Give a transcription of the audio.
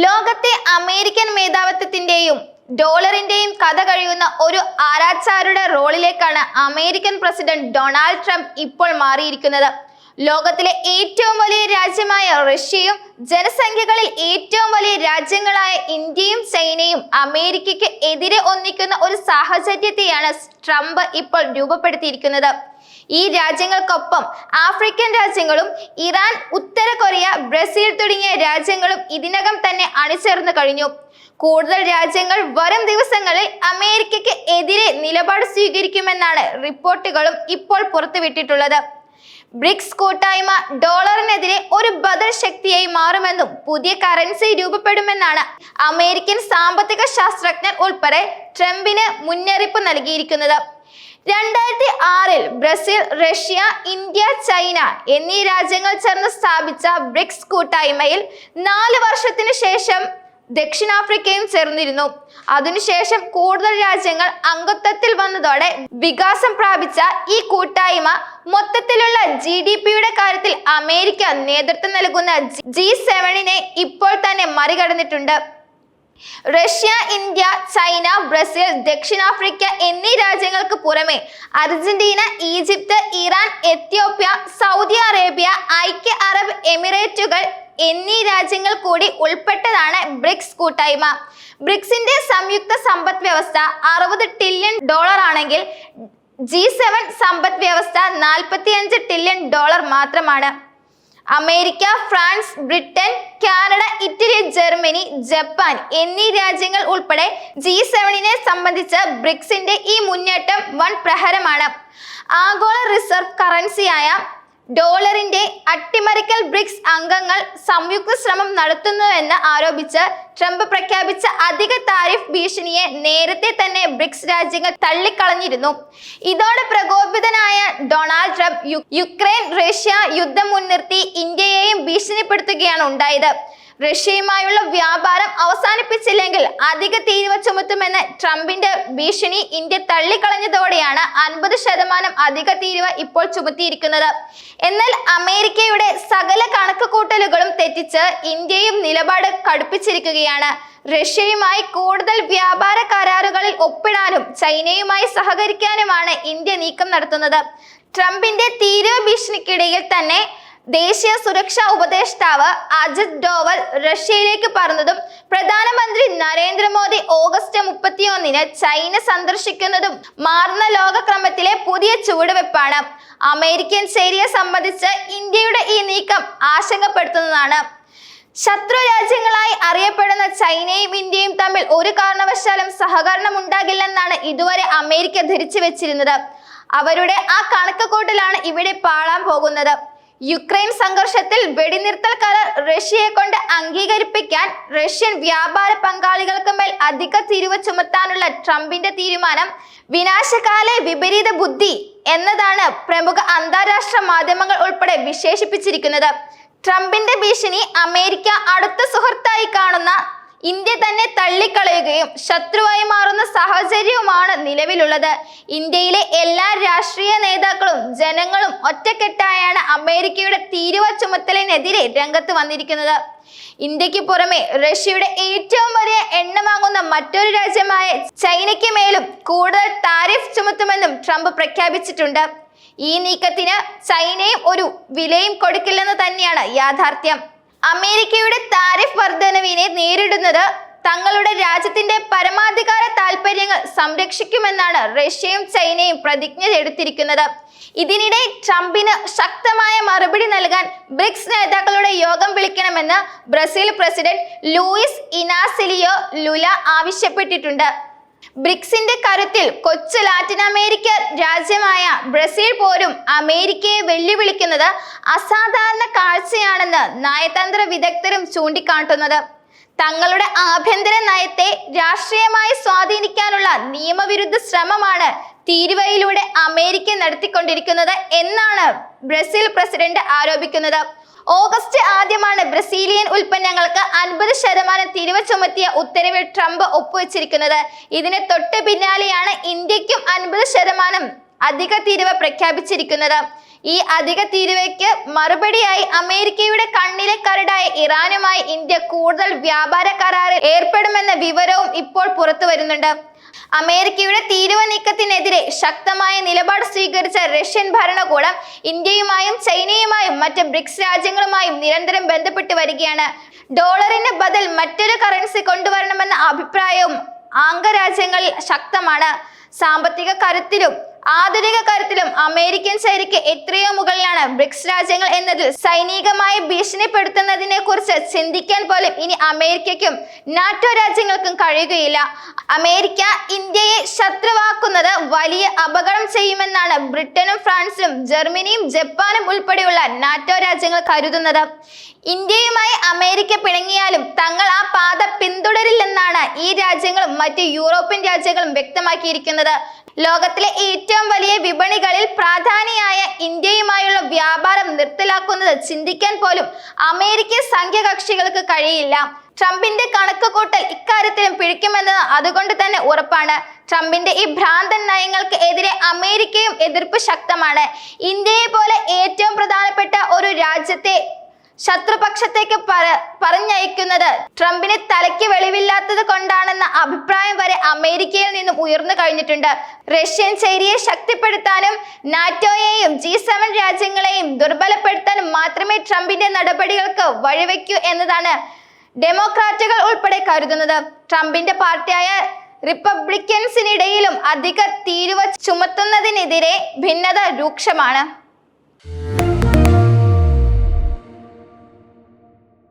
ലോകത്തെ അമേരിക്കൻ മേധാവിത്വത്തിന്റെയും ഡോളറിന്റെയും കഥ കഴിയുന്ന ഒരു ആരാച്ചാരുടെ റോളിലേക്കാണ് അമേരിക്കൻ പ്രസിഡന്റ് ഡൊണാൾഡ് ട്രംപ് ഇപ്പോൾ മാറിയിരിക്കുന്നത്. ലോകത്തിലെ ഏറ്റവും വലിയ രാജ്യമായ റഷ്യയും ജനസംഖ്യകളിൽ ഏറ്റവും വലിയ രാജ്യങ്ങളായ ഇന്ത്യയും ചൈനയും അമേരിക്കയ്ക്ക് എതിരെ ഒന്നിക്കുന്ന ഒരു സാഹചര്യത്തെയാണ് ട്രംപ് ഇപ്പോൾ രൂപപ്പെടുത്തിയിരിക്കുന്നത്. ഈ രാജ്യങ്ങൾക്കൊപ്പം ആഫ്രിക്കൻ രാജ്യങ്ങളും ഇറാൻ ഉത്തര കൊറിയ ബ്രസീൽ തുടങ്ങിയ രാജ്യങ്ങളും ഇതിനകം തന്നെ അണിചേർന്നു കഴിഞ്ഞു. കൂടുതൽ രാജ്യങ്ങൾ വരും ദിവസങ്ങളിൽ അമേരിക്കയ്ക്ക് എതിരെ നിലപാട് സ്വീകരിക്കുമെന്നാണ് റിപ്പോർട്ടുകളും ഇപ്പോൾ പുറത്തുവിട്ടിട്ടുള്ളത്. ബ്രിക്സ് കൂട്ടായ്മ ഡോളറിനെതിരെ ഒരു ബദൽ ശക്തിയായി മാറുമെന്നും പുതിയ കറൻസി രൂപപ്പെടുമെന്നാണ് അമേരിക്കൻ സാമ്പത്തിക ശാസ്ത്രജ്ഞർ ഉൾപ്പെടെ ട്രംപിന് മുന്നറിയിപ്പ് നൽകിയിരിക്കുന്നത്. രണ്ടായിരത്തി ആറിൽ ബ്രസീൽ റഷ്യ ഇന്ത്യ ചൈന എന്നീ രാജ്യങ്ങൾ ചേർന്ന് സ്ഥാപിച്ച ബ്രിക്സ് കൂട്ടായ്മയിൽ നാല് വർഷത്തിന് ശേഷം ദക്ഷിണാഫ്രിക്കയും ചേർന്നിരുന്നു. അതിനുശേഷം കൂടുതൽ രാജ്യങ്ങൾ അംഗത്വത്തിൽ വന്നതോടെ വികാസം പ്രാപിച്ച ഈ കൂട്ടായ്മ മൊത്തത്തിലുള്ള ജി ഡി പിയുടെ കാര്യത്തിൽ അമേരിക്ക നേതൃത്വം നൽകുന്ന ജി സെവനിനെ ഇപ്പോൾ തന്നെ മറികടന്നിട്ടുണ്ട്. റഷ്യ ഇന്ത്യ ചൈന ബ്രസീൽ ദക്ഷിണാഫ്രിക്ക എന്നീ രാജ്യങ്ങൾക്ക് പുറമെ Argentina Egypt Iran Ethiopia Saudi Arabia ഐക്യ അറബ് എമിറേറ്റുകൾ എന്നീ രാജ്യങ്ങൾ കൂടി ഉൾപ്പെട്ടതാണ് ബ്രിക്സ് കൂട്ടായ്മ. ബ്രിക്സിന്റെ സംയുക്ത സമ്പദ് വ്യവസ്ഥ അറുപത് ട്രില്യൺ ഡോളർ ആണെങ്കിൽ ജി സെവൻ സമ്പദ് വ്യവസ്ഥ നാൽപ്പത്തിയഞ്ച് ട്രില്യൺ ഡോളർ മാത്രമാണ്. America France Britain Canada Italy Germany Japan എന്നീ രാജ്യങ്ങൾ ഉൾപ്പെടെ ജി സെവനിനെ സംബന്ധിച്ച് ബ്രിക്സിന്റെ ഈ മുന്നേറ്റം വൺ പ്രഹരമാണ്. ആഗോള റിസർവ് കറൻസിയായ ഡോളറിന്റെ അട്ടിമറിക്കൽ ബ്രിക്സ് അംഗങ്ങൾ സംയുക്ത ശ്രമം നടത്തുന്നുവെന്ന് ആരോപിച്ച് ട്രംപ് പ്രഖ്യാപിച്ച അധിക താരിഫ് ഭീഷണിയെ നേരത്തെ തന്നെ ബ്രിക്സ് രാജ്യങ്ങൾ തള്ളിക്കളഞ്ഞിരുന്നു. ഇതോടെ പ്രകോപിതനായ ഡൊണാൾഡ് ട്രംപ് യുക്രൈൻ റഷ്യ യുദ്ധം മുൻനിർത്തി ഇന്ത്യയെയും ഭീഷണിപ്പെടുത്തുകയാണ് ഉണ്ടായത്. റഷ്യയുമായുള്ള വ്യാപാരം അവസാനിപ്പിച്ചില്ലെങ്കിൽ അധിക തീരുവ ചുമത്തുമെന്ന ട്രംപിന്റെ ഭീഷണി ഇന്ത്യ തള്ളിക്കളഞ്ഞതോടെയാണ് അൻപത് ശതമാനം അധിക തീരുവ ഇപ്പോൾ ചുമത്തിയിരിക്കുന്നത്. എന്നാൽ അമേരിക്കയുടെ സകല കണക്കുകൂട്ടലുകളും തെറ്റിച്ച് ഇന്ത്യയും നിലപാട് കടുപ്പിച്ചിരിക്കുകയാണ്. റഷ്യയുമായി കൂടുതൽ വ്യാപാര കരാറുകളിൽ ഒപ്പിടാനും ചൈനയുമായി സഹകരിക്കാനുമാണ് ഇന്ത്യ നീക്കം നടത്തുന്നത്. ട്രംപിന്റെ തീരുവ ഭീഷണിക്കിടയിൽ തന്നെ ദേശീയ സുരക്ഷാ ഉപദേഷ്ടാവ് അജിത് ഡോവൽ റഷ്യയിലേക്ക് പറഞ്ഞതും പ്രധാനമന്ത്രി നരേന്ദ്രമോദി ഓഗസ്റ്റ് മുപ്പത്തിയൊന്നിന് ചൈന സന്ദർശിക്കുന്നതും മാറുന്ന ലോകക്രമത്തിലെ പുതിയ ചുവടുവെപ്പാണ്. അമേരിക്കൻ ശൈലിയെ സംബന്ധിച്ച് ഇന്ത്യയുടെ ഈ നീക്കം ആശങ്കപ്പെടുത്തുന്നതാണ്. ശത്രു രാജ്യങ്ങളായി അറിയപ്പെടുന്ന ചൈനയും ഇന്ത്യയും തമ്മിൽ ഒരു കാരണവശാലും സഹകരണം ഉണ്ടാകില്ലെന്നാണ് ഇതുവരെ അമേരിക്ക ധരിച്ചു വെച്ചിരുന്നത് അവരുടെ ആ കണക്ക് കൂട്ടലാണ് ഇവിടെ പാളാൻ പോകുന്നത്. യുക്രൈൻ സംഘർഷത്തിൽ വെടിനിർത്തൽ കരാർ റഷ്യയെ കൊണ്ട് അംഗീകരിപ്പിക്കാൻ റഷ്യൻ വ്യാപാര പങ്കാളികൾക്ക് മേൽ അധിക തിരിവ് ചുമത്താനുള്ള ട്രംപിന്റെ തീരുമാനം വിനാശകാലെ വിപരീത ബുദ്ധി എന്നതാണ് പ്രമുഖ അന്താരാഷ്ട്ര മാധ്യമങ്ങൾ ഉൾപ്പെടെ വിശേഷിപ്പിച്ചിരിക്കുന്നത്. ട്രംപിന്റെ ഭീഷണി അമേരിക്ക അടുത്ത സുഹൃത്തായി കാണുന്ന ഇന്ത്യ തന്നെ തള്ളിക്കളയുകയും ശത്രുവായി മാറുന്ന സാഹചര്യവുമാണ് നിലവിലുള്ളത്. ഇന്ത്യയിലെ എല്ലാ രാഷ്ട്രീയ നേതാക്കളും ജനങ്ങളും ഒറ്റക്കെട്ടായാണ് അമേരിക്കയുടെ തീരുവ ചുമത്തലിനെതിരെ രംഗത്ത് വന്നിരിക്കുന്നത്. ഇന്ത്യയ്ക്ക് പുറമെ റഷ്യയുടെ ഏറ്റവും വലിയ എണ്ണ വാങ്ങുന്ന മറ്റൊരു രാജ്യമായ ചൈനയ്ക്ക് മേലും കൂടുതൽ താരിഫ് ചുമത്തുമെന്നും ട്രംപ് പ്രഖ്യാപിച്ചിട്ടുണ്ട്. ഈ നീക്കത്തിന് ചൈനയും ഒരു വിലയും കൊടുക്കില്ലെന്ന് തന്നെയാണ് യാഥാർത്ഥ്യം. അമേരിക്കയുടെ താരിഫ് വർധനവിനെ നേരിടുന്നത് തങ്ങളുടെ രാജ്യത്തിന്റെ പരമാധികാര താൽപര്യങ്ങൾ സംരക്ഷിക്കുമെന്നാണ് റഷ്യയും ചൈനയും പ്രതിജ്ഞ എടുത്തിരിക്കുന്നത്. ഇതിനിടെ ട്രംപിന് ശക്തമായ മറുപടി നൽകാൻ ബ്രിക്സ് നേതാക്കളുടെ യോഗം വിളിക്കണമെന്ന് Brazil president Luiz Inacio Lula ആവശ്യപ്പെട്ടിട്ടുണ്ട്. ബ്രിക്സിന്റെ കരുത്തിൽ കൊച്ചു ലാറ്റിൻ അമേരിക്ക രാജ്യമായ ബ്രസീൽ പോലും അമേരിക്കയെ വെല്ലുവിളിക്കുന്നത് അസാധാരണ കാഴ്ചയാണെന്ന് നയതന്ത്ര വിദഗ്ധരും ചൂണ്ടിക്കാട്ടുന്നത്. തങ്ങളുടെ ആഭ്യന്തര നയത്തെ രാഷ്ട്രീയമായി സ്വാധീനിക്കാനുള്ള നിയമവിരുദ്ധ ശ്രമമാണ് തീരുവയിലൂടെ അമേരിക്ക നടത്തിക്കൊണ്ടിരിക്കുന്നത് എന്നാണ് ബ്രസീൽ പ്രസിഡന്റ് ആരോപിക്കുന്നത്. ഓഗസ്റ്റ് ആദ്യമാണ് ബ്രസീലിയൻ ഉൽപ്പന്നങ്ങൾക്ക് അൻപത് ശതമാനം തിരിവ് ചുമത്തിയ ഉത്തരവിൽ ട്രംപ് ഒപ്പുവെച്ചിരിക്കുന്നത്. ഇതിന് തൊട്ട് പിന്നാലെയാണ് ഇന്ത്യക്കും അൻപത് ശതമാനം അധിക തിരിവ് പ്രഖ്യാപിച്ചിരിക്കുന്നത്. ഈ അധിക തീരുവയ്ക്ക് മറുപടിയായി അമേരിക്കയുടെ കണ്ണിലെ കരടായ ഇറാനുമായി ഇന്ത്യ കൂടുതൽ വ്യാപാര കരാറിൽ ഏർപ്പെടുമെന്ന വിവരവും ഇപ്പോൾ പുറത്തു വരുന്നുണ്ട്. അമേരിക്കയുടെ തീരുവ നീക്കത്തിനെതിരെ ശക്തമായ നിലപാട് സ്വീകരിച്ച റഷ്യൻ ഭരണകൂടം ഇന്ത്യയുമായും ചൈനയുമായും മറ്റ് ബ്രിക്സ് രാജ്യങ്ങളുമായും നിരന്തരം ബന്ധപ്പെട്ട് വരികയാണ്. ഡോളറിന് ബദൽ മറ്റൊരു കറൻസി കൊണ്ടുവരണമെന്ന അഭിപ്രായവും അംഗരാജ്യങ്ങളിൽ ശക്തമാണ്. സാമ്പത്തിക കരുത്തിലും ആധുനിക കരുത്തിലും അമേരിക്കൻ ചൈനയ്ക്ക് എത്രയോ മുകളിലാണ് ബ്രിക്സ് രാജ്യങ്ങൾ എന്നതിൽ സൈനികമായി ഭീഷണിപ്പെടുത്തുന്നതിനെ കുറിച്ച് ചിന്തിക്കാൻ പോലും ഇനി അമേരിക്കയ്ക്കും നാറ്റോ രാജ്യങ്ങൾക്കും കഴിയുകയില്ല. അമേരിക്ക ഇന്ത്യയെ ശത്രുവാക്കുന്നത് വലിയ അപകടം ചെയ്യുമെന്നാണ് ബ്രിട്ടനും ഫ്രാൻസും ജർമ്മനിയും ജപ്പാനും ഉൾപ്പെടെയുള്ള നാറ്റോ രാജ്യങ്ങൾ കരുതുന്നത്. ഇന്ത്യയുമായി അമേരിക്ക പിണങ്ങിയാലും തങ്ങൾ ആ പാത പിന്തുടരില്ലെന്നാണ് ഈ രാജ്യങ്ങളും മറ്റ് യൂറോപ്യൻ രാജ്യങ്ങളും വ്യക്തമാക്കിയിരിക്കുന്നത്. ലോകത്തിലെ ഏറ്റവും വലിയ വിപണികളിൽ പ്രാധാനിയായ ഇന്ത്യയുമായുള്ള വ്യാപാരം നിർത്തലാക്കുന്നത് ചിന്തിക്കാൻ പോലും അമേരിക്കൻ സംഖ്യകക്ഷികൾക്ക് കഴിയില്ല. ട്രംപിന്റെ കണക്ക് കൂട്ടൽ ഇക്കാര്യത്തിലും പിഴിക്കുമെന്നത് അതുകൊണ്ട് തന്നെ ഉറപ്പാണ്. ട്രംപിന്റെ ഈ ഭ്രാന്തൻ നയങ്ങൾക്ക് എതിരെ അമേരിക്കയും എതിർപ്പ് ശക്തമാണ്. ഇന്ത്യയെ പോലെ ഏറ്റവും പ്രധാനപ്പെട്ട ഒരു രാജ്യത്തെ ശത്രുപക്ഷത്തേക്ക് പറ പറഞ്ഞയക്കുന്നത്. ട്രംപിന് തലയ്ക്ക് വെളിവില്ലാത്തത് കൊണ്ടാണെന്ന അഭിപ്രായം വരെ അമേരിക്കയിൽ നിന്നും ഉയർന്നു കഴിഞ്ഞിട്ടുണ്ട്. റഷ്യൻ ചേരിയെ ശക്തിപ്പെടുത്താനും നാറ്റോയെയും ജി സെവൻ രാജ്യങ്ങളെയും ദുർബലപ്പെടുത്താനും മാത്രമേ ട്രംപിന്റെ നടപടികൾക്ക് വഴിവെക്കൂ എന്നതാണ് ഡെമോക്രാറ്റുകൾ ഉൾപ്പെടെ കരുതുന്നത്. ട്രംപിന്റെ പാർട്ടിയായ റിപ്പബ്ലിക്കൻസിനിടയിലും അധിക തീരുവ ചുമത്തുന്നതിനെതിരെ ഭിന്നത രൂക്ഷമാണ്.